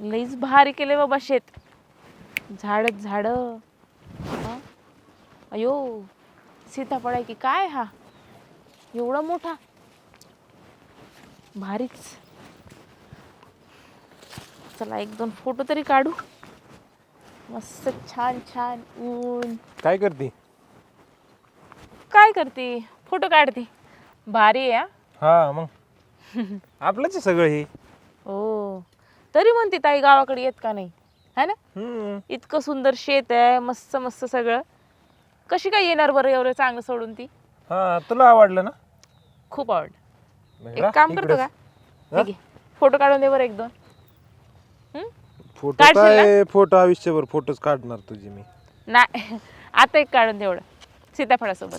लईच भारी केले बाबा शेत. झाड झाड. अयो सीताफळ आहे की काय हा? एवढा मोठा? भारीच. चला एक दोन फोटो तरी काढू. मस्त छान छान ऊन. काय करते? काय करते? फोटो काढते. भारी आहे हा? हा मग. आपलंच आहे सगळं हे. हो. तरी म्हणते ताई गावाकडे येत का नाही? है ना? हम्म. इतकं सुंदर शेत आहे मस्त मस्त सगळं. कशी काय येणार बरं एवढं चांगलं सोडून ती? हा तुला आवडलं ना? खूप आवड मग एक काम करतो का? हा? फोटो काढून दे बरं एक दोन. हम्म? फोटो काढशील काय? फोटो आयुष्यभर फोटोच काढणार तुझे मी. नाही आता एक काढून दे एवढं. सीताफळासोबत.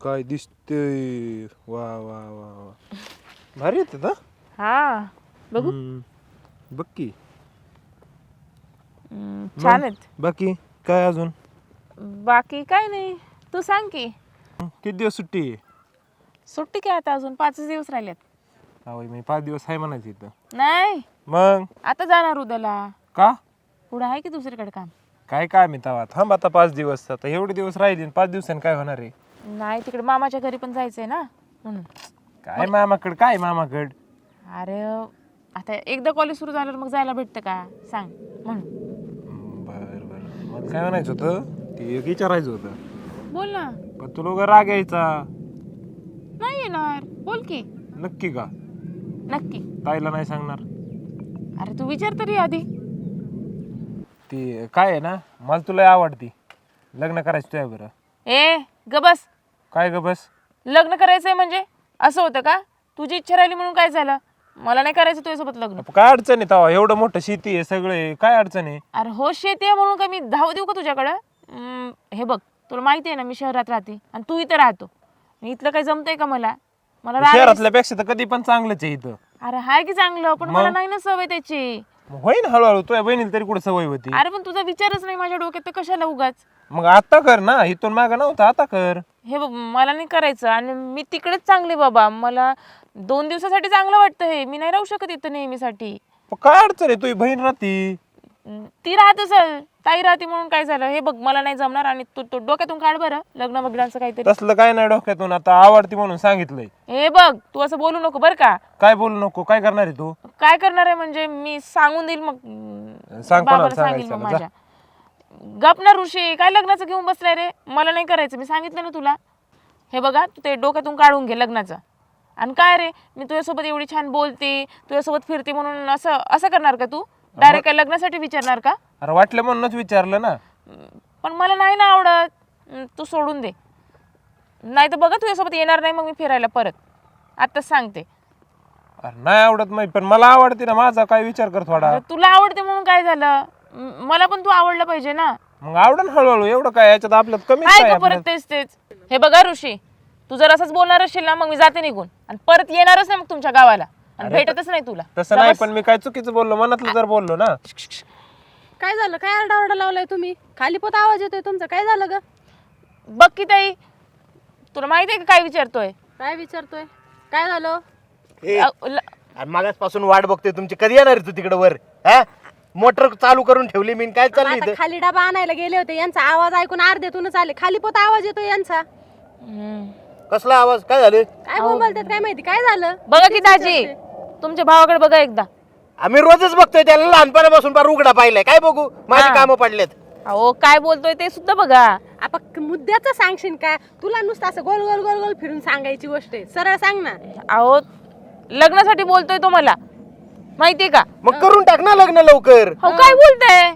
काय दिसते वा वा वा वा. भारी येते ना हा. बघू. बघ की. हम्म, छान आहेत. बाकी काय अजून? बाकी काय नाही. तू सांग की. किती दिवस सुट्टी आहे? सुट्टी काय आता अजून? पाचच दिवस राहिलेत. मी पाच दिवस आहे म्हणायचं इथं. नाही. मग? आता जाणार उद्याला. का? पुढं आहे की दुसरीकडे काम? काय काय मी तवा थांब आता पाच दिवस. आता एवढे दिवस राहिले पाच दिवसांनी काय होणार आहे? नाही तिकडे मामाच्या घरी पण जायचंय ना म्हणून. काय मामाकड? काय मामाकड? अरे आता एकदा कॉलेज सुरू झाल्यावर मग जायला भेटतं का? सांग म्हणून. बर बर. मला काय म्हणायचं होतं? ते एक विचारायचं होतं. बोल ना. पण तुला उगा राग यायचा. नाही येणार. बोल की. नक्की का? नक्की. ताईला नाही सांगणार. अरे तू विचार तरी आधी. ती काय आहे ना? मला तुला आवडती. लग्न करायचं तुझ्या बरं ए ग बस. काय ग बस? लग्न करायचंय म्हणजे? असं होतं का? तुझी इच्छा राहिली म्हणून काय झालं? मला नाही करायचं तुझ्यासोबत लग्न. काय अडचण आहे तवा एवढं मोठं शेती आहे सगळे. काय अडचण आहे? अरे हो शेती आहे म्हणून का मी धाव देऊ का तुझ्याकडं? हे बघ तुला माहिती आहे ना मी शहरात राहते आणि तू इथं राहतो. इथलं काही जमतंय का मला? मला राहायला- शहरातल्या पेक्षा तर कधी पण चांगलंच आहे इथं. अरे हाय की चांगलं पण मला नाही ना सवय त्याची. मग होईन हळूहळू तुझ्या बहिणीला तरी कुठं सवय होती? अरे पण तुझा विचारच नाही माझ्या डोक्यात तर कशाला उगाच? मग आता कर ना इथून माग नव्हतं आता कर. हे बघ मला नाही करायचं आणि मी तिकडेच चांगले बाबा. मला दोन दिवसासाठी चांगलं वाटतं हे. मी नाही राहू शकत इथं नेहमीसाठी. मग काय अडचण आहे? तुझी बहीण राहती. ती राहत असेल. ताई राहते म्हणून काय झालं? हे बघ मला नाही जमणार आणि तू तो डोक्यातून काढ बरं. लग्न बग्नाचं काहीतरी. तसलं काय नाही डोक्यातून. आता आवडती म्हणून सांगितलंय. हे बघ तू असं बोलू नको बरं का. काय बोलू नको? काय करणार आहे तू? काय करणार आहे म्हणजे मी सांगून देईल मग. सांग कोणाला बाबाला सांगेल सांगायचं मग जा. माझ्या. गप ना ऋषी काय लग्नाचं घेऊन बसलाय रे? मला नाही करायचं मी सांगितलं ना तुला. हे बघा तू ते डोक्यातून काढून घे लग्नाचं. आणि काय रे मी तुझ्यासोबत एवढी छान बोलते तुझ्यासोबत फिरते म्हणून असं असं करणार का तू? डायरेक्ट काय लग्नासाठी विचारणार का? अरे वाटलं म्हणूनच विचारलं ना. पण मला नाही ना आवडत. तू सोडून दे. नाही तर बघा तुझ्यासोबत येणार नाही मग मी फिरायला परत. आत्ताच सांगते. अरे नाही आवडत नाही पण मला आवडते ना माझा काय विचार कर थोडा. अरे तुला आवडते म्हणून काय झालं? म- मला पण तू आवडलं पाहिजे ना. मग आवडन हळूहळू एवढं काय याच्यात आपल्यात कमी काय काय का परत तेच तेच. हे बघा ऋषी तू जर असंच बोलणार असशील ना मग मी जाते निघून. आणि परत येणारच नाही मग तुमच्या गावाला. आणि भेटतच नाही तुला. तसं नाही पण मी काय चुकीचं बोललो मनातलं जर बोललो ना. काय झालं? काय आरडाओरडा लावलाय तुम्ही? खाली पोत आवाज येतोय तुमचा. काय झालं ग? बघ की ताई तुला माहिती आहे का काय विचारतोय? काय विचारतोय? काय झालं? अ, ल- मागासपासून वाट बघतोय तुमची. कधी येणार आहे तू तिकडे वर? हा? मोटर चालू करून ठेवली मी काय चालली आता इथं? खाली डबा आणायला गेले होते यांचा आवाज ऐकून अर्ध्यातूनच आले. खाली पोत आवाज येतोय यांचा. कसला आवाज? काय झालं? काय बोलतात काय माहिती? काय झालं? बघा की दाजी तुमच्या भावाकडे बघा एकदा. आम्ही रोजच बघतोय त्याला लहानपणापासून फार उघडा पाहिलाय. काय बघू? माझी. कामं पडलेत. अहो काय बोलतोय ते सुद्धा बघा. आपण मुद्द्याचं सांगशील का? तुला नुसतं असं गोल गोल गोल गोल फिरून सांगायची गोष्ट आहे. सरळ सांग ना. अहो लग्नासाठी बोलतोय तो मला. माहितीये का? मग करून टाक ना लग्न लवकर. हो काय बोलताय?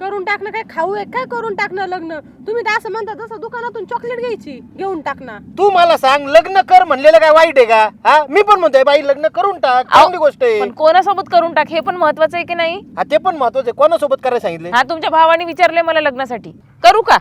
करून टाकणं काय खाऊ आहे? काय करून टाकणं लग्न? तुम्ही तर असं म्हणता तसं दुकानातून चॉकलेट घ्यायची घेऊन टाकणं तू मला सांग लग्न कर म्हणलेलं काय वाईट आहे का? हा? मी पण म्हणतोय बाई लग्न करून टाक. चांगली गोष्ट आहे. पण कोणासोबत करून टाक? हे पण महत्वाचं आहे की नाही? हा ते पण महत्वाचं आहे. कोणासोबत करायला सांगितले हा तुमच्या भावाने विचारलंय मला लग्नासाठी. करू का?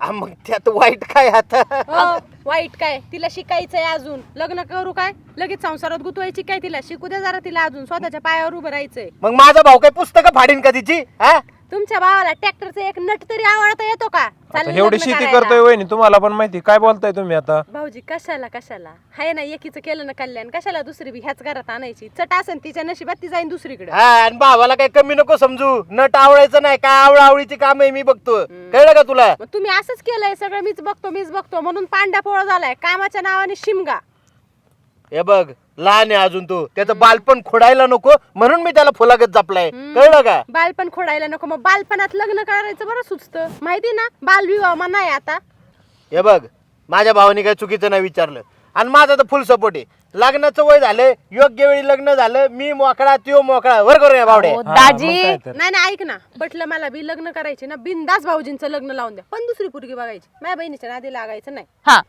मग त्यात वाईट काय आता? हो, वाईट काय? तिला शिकायचंय अजून. लग्न करू काय? लगेच संसारात गुतवायची काय तिला? शिकू दे जरा तिला अजून. स्वतःच्या पायावर उभं राहायचंय. मग माझा भाऊ काय पुस्तकं फाडीन का तिची? हा? तुमच्या भावाला ट्रॅक्टरचा एक नट तरी आवडता येतो का? आता एवढी लग्न शेती करायला. करतोय वहिनी तुम्हाला पण माहिती काय बोलताय तुम्ही आता? भाऊजी कशाला कशाला? हाय ना एकीचं केलं ना कल्याण. कशाला दुसरी बी ह्याच घरात आणायची? चट असन तिच्या नशिबात ती जाईन दुसरीकडे. हा आणि भावाला काही कमी नको समजू. नट आवडायचं नाही काय आवडा आवडीची काम आहे मी बघतो. कळलं का तुला? मग तुम्ही असंच केलंय सगळं मीच बघतो मीच बघतो म्हणून पांड्या पोळ झालाय. कामाच्या नावाने शिमगा. हे बघ लहान आहे अजून तू. त्याचं बालपण खोडायला नको म्हणून मी त्याला फुलागत जपलाय. कळलं का? बालपण खोडायला नको मग बालपणात लग्न करायचं बरं सुचतं. माहिती ना बालविवाह मना आहे आता. हे बघ माझ्या भावाने काही चुकीचं नाही विचारलं. आणि माझा तर फुल सपोर्ट आहे. लग्नाचं वय झालं योग्य वेळी लग्न झालं मी मोकळा त्यो मोकळा. वर करू अहो, मग दाजी. नाही नाही ऐक ना. पटलं मला बी लग्न करायचे ना बिंदास भाऊजींचं लग्न लावून द्या. पण दुसरी पोरगी बघायची. माझ्या बहिणीच्या नादी लागायचं नाही. हा.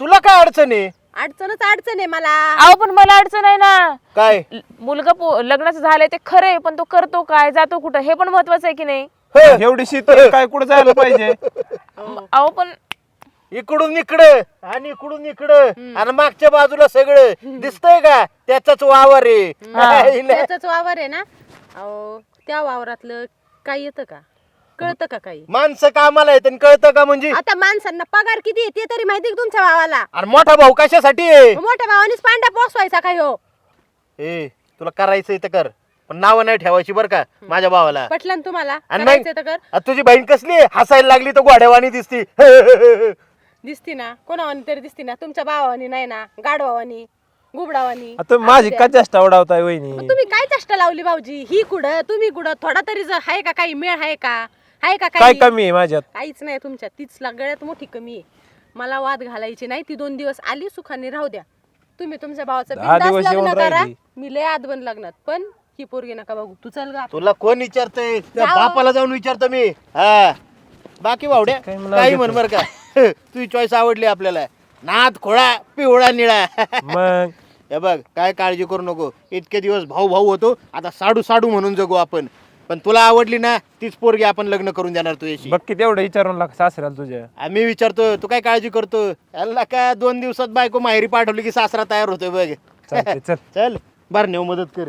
तुला काय अडचण आहे? अडचणच अडचण आहे मला. अहो पण मला अडचण आहे ना. काय? ल- मुलगा पो- लग्नाचं झालंय ते खरं आहे पण तो करतो काय जातो कुठं हे पण महत्वाचं आहे की नाही? एवढी शेती काय कुठं जायला पाहिजे? अहो पण इकडून इकडं. आणि इकडून इकडं. आणि मागच्या बाजूला सगळं. दिसतंय का? त्याचाच वावर आहे. त्याचाच वावर आहे ना? अहो त्या वावरातलं काही येतं का? कळतं का काही? माणसं कामाला येत कळतं का म्हणजे? आता माणसांना पगार किती आहे ते तरी माहिती का तुमच्या भावाला? आणि मोठा भाऊ कशासाठी आहे? मोठ्या भावानेच पांड्या पोसवायचा काय हो ए तुला करायचं तर कर पण नावं नाही ठेवायची बरं का माझ्या भावाला. पटलं ना तुम्हाला? आणि करायचं तर कर. तुझी बहीण कसली आहे? हसायला लागली तर घोड्यावानी दिसती. दिसती ना? कोणावानी तरी दिसती ना? तुमच्या भावानी नाही ना? गाडवावानी गुबडावानी आता माझी का चेष्टा उडावताय वहिनी? तुम्ही काय चेष्टा लावली भाऊजी? ही कुठं? तुम्ही कुठं? थोडा तरी जर आहे का काही? मेळ आहे का? आहे का काय काही? कमी आहे माझ्यात? काहीच नाही तुमच्या. तीच गळ्यात मोठी कमी आहे. मला वाद घालायची नाही. ती दोन दिवस आली सुखाने राहू द्या. तुम्ही तुमच्या भावाचं दहा बिनधास्त दिवस येऊन लग्न करा. राहिली. मी लय आदबन लग्नात. पण ही पोरगी नका बघू. तू चल गा तुला कोण विचारतंय? त्या जाओ. बापाला जाऊन विचारतो मी. हा. बाकी भावड्या काय म्हणावं काही? म्हण बर का. तुझी चॉईस आवडली आपल्याला. नाद खोळा पिवळा निळा. मग? हे बघ काय काळजी करू नको. इतके दिवस भाऊ भाऊ होतो. आता साडू साडू म्हणून जगू आपण. पण तुला आवडली ना तीच पोरगी आपण लग्न करून देणार तुझ्याशी बघ की तेवढं विचारून लाग सासऱ्याला तुझ्या. आम्ही विचारतो तू काय काळजी करतो? याला काय दोन दिवसात बायको माहेरी पाठवली की सासरा तयार होतोय बघ. चालतंय, चल. चल बार नेऊ मदत कर.